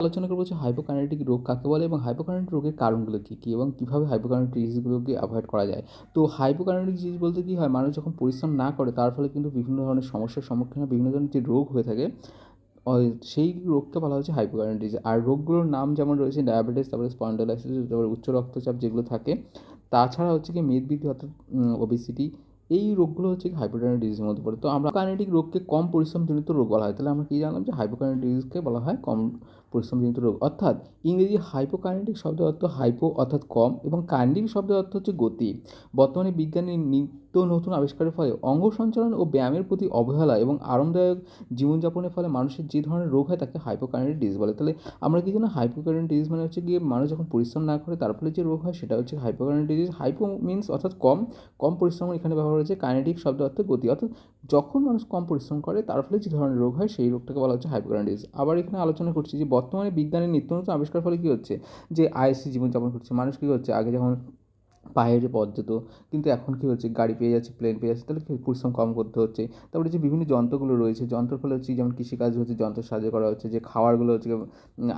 আলোচনা করব হচ্ছে হাইপোকাইনেটিক রোগ কাকে বলে এবং হাইপোকাইনেটিক রোগের কারণগুলো কী কী এবং কীভাবে হাইপোকাইনেটিক ডিজিজগুলোকে অ্যাভয়েড করা যায়। তো হাইপোকাইনেটিক ডিজিজ বলতে কী হয়? মানুষ যখন পরিশ্রম না করে, তার ফলে কিন্তু বিভিন্ন ধরনের সমস্যার সম্মুখীন হয়, বিভিন্ন ধরনের যে রোগ হয়ে থাকে সেই রোগকে বলা হচ্ছে হাইপোকাইনেটিক আর রোগগুলোর নাম যেমন রয়েছে ডায়াবেটিস তারপরে স্পন্ডালাইসিস তারপরে উচ্চ রক্তচাপ যেগুলো থাকে, তাছাড়া হচ্ছে কি মেদবৃদ্ধি অর্থাৎ ওবেসিটি এই রোগগুলো হচ্ছে হাইপোকাইনেটিক ডিজিজের মধ্যে পড়ে। তো আমরা কাইনেটিক রোগকে কম পরিশ্রমজনিত রোগ বলা হয়। তাহলে আমরা কী জানলাম যে হাইপোকাইনেটিক ডিজিজকে বলা হয় কম পরিশ্রমজনিত রোগ। অর্থাৎ ইংরেজি হাইপোকাইনেটিক শব্দের অর্থ হাইপো অর্থাৎ কম, এবং কাইনেটিক শব্দের অর্থ হচ্ছে গতি। বর্তমানে বিজ্ঞানের নিত্য নতুন আবিষ্কারের ফলে অঙ্গ সঞ্চালন ও ব্যায়ামের প্রতি অবহেলা এবং আরামদায়ক জীবনযাপনের ফলে মানুষের যে ধরনের রোগ হয় তাকে হাইপোকাইনেটিক ডিজিজ বলে। তাহলে আমরা কি জানি হাইপোকাইনেটিক ডিজিজ মানে হচ্ছে গিয়ে মানুষ যখন পরিশ্রম না করে তার ফলে যে রোগ হয় সেটা হচ্ছে হাইপোকাইনেটিক ডিজিজ হাইপো মিনস অর্থাৎ কম কম পরিশ্রম এখানে ব্যবহার হয়েছে কাইনেটিক শব্দ অর্থ গতি। অর্থাৎ যখন মানুষ কম পরিশ্রম করে তার ফলে যে ধরনের রোগ হয় সেই রোগটাকে বলা হচ্ছে হাইপোকাইনেটিক ডিজিজ আবার এখানে আলোচনা করছি যে বর্তমানে বিজ্ঞানের নিত্য নতুন আবিষ্কার ফলে কী হচ্ছে? যে আইএসসি জীবনযাপন করছে। মানুষ কী হচ্ছে আগে যখন পায়ে হেঁটে পথ যেত। কিন্তু এখন কী হচ্ছে? গাড়ি পেয়ে যাচ্ছে প্লেন পেয়ে যাচ্ছে, তাহলে পরিশ্রম কম করতে হচ্ছে? তারপরে যে বিভিন্ন যন্ত্রগুলো রয়েছে যন্ত্রের ফলে হচ্ছে যেমন কৃষিকাজ হচ্ছে যন্ত্রের সাহায্য করা হচ্ছে, যে খাবারগুলো হচ্ছে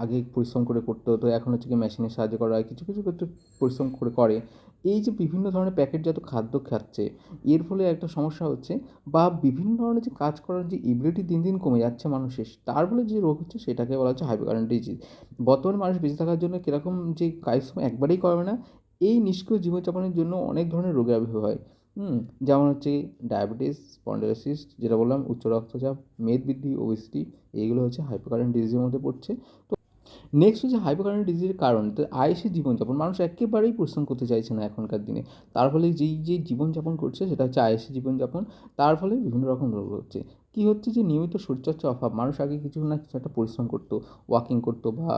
আগে পরিশ্রম করে করতে হতো, এখন হচ্ছে কি মেশিনের সাহায্য করা হয়, কিছু কিছু ক্ষেত্রে পরিশ্রম করে করে। এই যে বিভিন্ন ধরনের প্যাকেটজাত খাদ্য খাচ্ছে, এর ফলে একটা সমস্যা হচ্ছে, বা বিভিন্ন ধরনের যে কাজ করার যে এবিলিটি দিন দিন কমে যাচ্ছে মানুষের, তার ফলে যে রোগ হচ্ছে সেটাকে বলা হচ্ছে হাইপোকারেন্ট ডিজিজ বর্তমানে মানুষ বেঁচে থাকার জন্য কীরকম যে কাজ একবারেই করবে না এই নিষ্ক্রিয় জীবনযাপনের জন্য অনেক ধরনের রোগের আবির্ভাব হয়। হুম, যেমন হচ্ছে ডায়াবেটিস, স্পন্ডালোসিস, যেটা বললাম, উচ্চ রক্তচাপ, মেদ বৃদ্ধি, ওবেসিটি, এইগুলো হচ্ছে হাইপোকারেন্ট ডিজিজের মধ্যে পড়ছে। তো নেক্সট হচ্ছে হাইপোকারেন্ট ডিজিজের কারণ তো আয়সী জীবনযাপন। মানুষ একেবারেই পরিশ্রম করতে চাইছে না এখনকার দিনে। তার ফলে যেই যে জীবনযাপন করছে, সেটা হচ্ছে আয়সী জীবনযাপন। তার ফলে বিভিন্ন রকম রোগ হচ্ছে। কী হচ্ছে যে নিয়মিত শরীরচর্চার অভাব, মানুষ আগে কিছু না কিছু একটা পরিশ্রম করতো ওয়াকিং করতো বা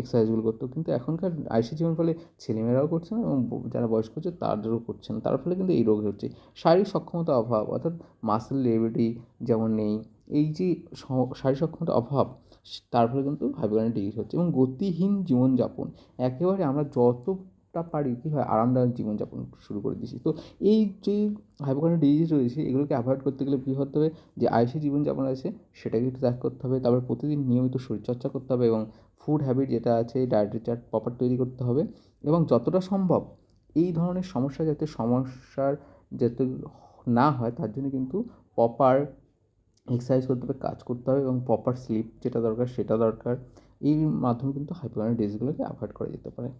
এক্সারসাইজগুলো করতো, কিন্তু এখনকার আয়সী জীবন ফলে ছেলেমেয়েরাও করছে না এবং যারা বয়স্ক হচ্ছে তাদেরও করছে না। তার ফলে কিন্তু এই রোগ হচ্ছে। শারীরিক সক্ষমতা অভাব, অর্থাৎ মাসেল লেবিলিটি যেমন নেই, এই যে শারীরিক সক্ষমতা অভাব, তার ফলে কিন্তু হাইপোকাইনেটিক ডিজিজ হচ্ছে এবং গতিহীন জীবনযাপন। একেবারে আমরা যতটা পারি, কী হয়, আরামদায়ক জীবনযাপন শুরু করে দিয়েছি। তো এই যে হাইপোকাইনেটিক ডিজিজ রয়েছে এগুলোকে অ্যাভয়েড করতে গেলে কী হতে হবে? যে আয়সী জীবনযাপন আছে, সেটাকে একটু ত্যাগ করতে হবে। তারপর প্রতিদিন নিয়মিত শরীরচর্চা করতে হবে এবং ফুড হ্যাবিট যেটা আছে ডায়েটারি চার্ট প্রপার তৈরি করতে হবে। এবং যতটা সম্ভব এই ধরনের সমস্যা যাতে সমস্যার যাতে না হয়, তার জন্য কিন্তু প্রপার এক্সারসাইজ করতে হবে, কাজ করতে হবে এবং প্রপার স্লিপ যেটা দরকার, সেটা দরকার। এর মাধ্যমে কিন্তু হাইপোকাইনেটিক ডিজিজগুলোকে অ্যাভয়েড করা যেতে পারে।